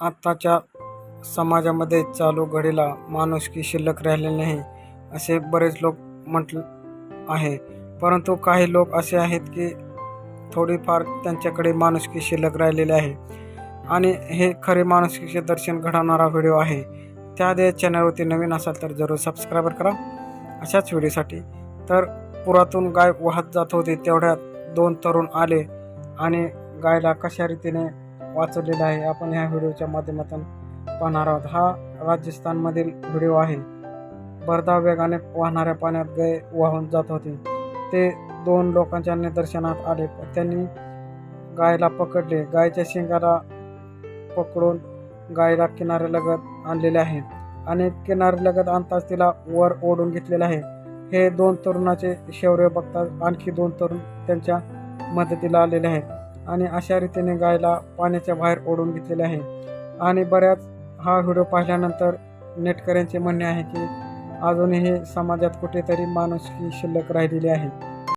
आत्ताच्या समाजामध्ये चालू घडीला माणुसकी शिल्लक राहिलेली नाही असे बरेच लोक म्हटलं आहे. परंतु काही लोक असे आहेत की थोडीफार त्यांच्याकडे माणुसकी शिल्लक राहिलेली आहे. आणि हे खरे माणुसकीचे दर्शन घडवणारा व्हिडिओ आहे त्याआधी चॅनलवरती नवीन असाल तर जरूर सबस्क्राईबर करा. अशाच व्हिडिओसाठी तर पुरातून गाय वाहत जात होती तेवढ्यात दोन तरुण आले आणि गायला कशा रीतीने वाचवलेला आहे. आपण ह्या व्हिडिओच्या माध्यमातून पाहणार आहोत. हा राजस्थानमधील व्हिडिओ आहे. भरधाव वेगाने वाहणाऱ्या पाण्यात गय वाहून जात होती. ते दोन लोकांच्या निदर्शनात आले. त्यांनी गायला पकडले. गायच्या शिंगाला पकडून गायला किनाऱ्यालगत आणलेले आहे. आणि किनाऱ्यालगत आणताच तिला वर ओढून घेतलेले आहे. हे दोन तरुणाचे शौर्य बघतात आणखी दोन तरुण त्यांच्या मदतीला आलेले आहेत. आणि अशा रीतीने गायला पाण्याच्या बाहेर ओढून घेतलेले आहे. आणि बऱ्याच हा व्हिडिओ पाहिल्यानंतर नेटकऱ्यांचे म्हणणे आहे की अजूनही समाजात कुठेतरी माणुसकी शिल्लक राहिलेली आहे.